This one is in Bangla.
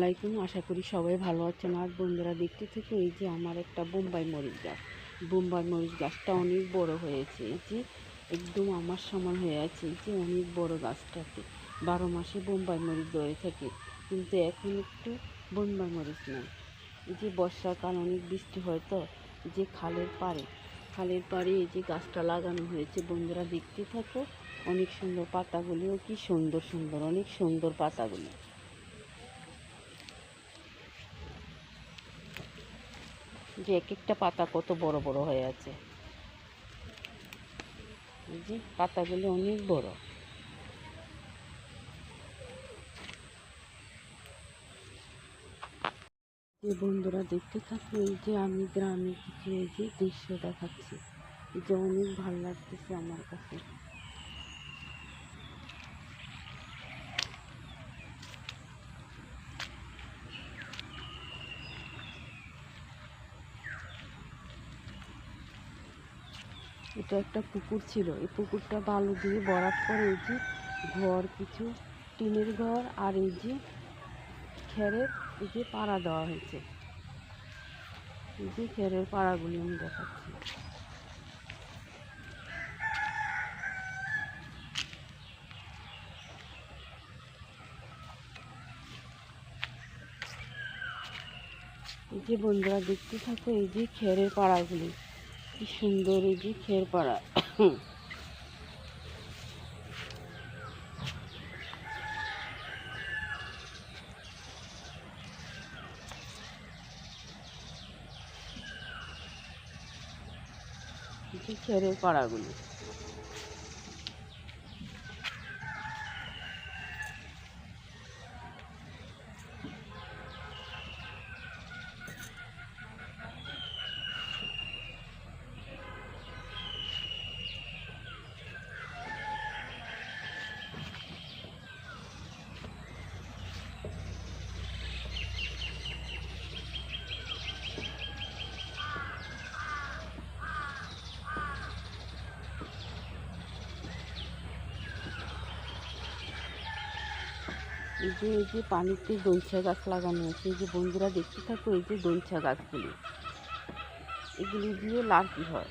আলাইকুম। আশা করি সবাই ভালো আছেন। আর বন্ধুরা, দেখতে থেকে এই যে আমার একটা বোম্বাই মরিচ গাছ। বোম্বাই মরিচ গাছটা অনেক বড় হয়েছে। এই যে একদম আমার সমান হয়ে আছে। এই যে অনেক বড় গাছটাতে। বারো মাসে বোম্বাই মরিচ ধরে থাকে। কিন্তু এখন একটু বোম্বাই মরিচ নেই। এই যে বর্ষাকাল, অনেক বৃষ্টি হয় তো। যে খালের পাড়ে খালের পাড়ে এই যে গাছটা লাগানো হয়েছে। বন্ধুরা, দেখতে থাকো। অনেক সুন্দর পাতাগুলিও কি সুন্দর সুন্দর, অনেক সুন্দর পাতাগুলি। যে এক একটা পাতা কত বড় বড় হয়ে আছে। এই যে পাতাগুলি অনেক বড়। বন্ধুরা দেখতে থাকো, এই যে আমি গ্রামে কিছু এই যে দৃশ্য দেখাচ্ছি। এই যে অনেক ভালো লাগতেছে আমার কাছে। এটা একটা পুকুর ছিল। এই পুকুরটা বালু দিয়ে ভরাট করে এই যে ঘর, কিছু টিনের ঘর আর এই যে খেরের এই যে পাড়া দেওয়া হয়েছে। এই যে খেরের পাড়াগুলি আমি দেখাচ্ছি। এই যে বন্ধুরা দেখতে থাকো, এই যে খেরের পাড়াগুলি। কি সুন্দর এই যে খের পাড়া। পাড়াগুলি। এই যে এই যে পানিতে দইছা গাছ লাগানো আছে, এই যে বন্ধুরা দেখতে থাকো, এই যে দইছা গাছগুলি। এগুলি দিয়ে লার্কি হয়?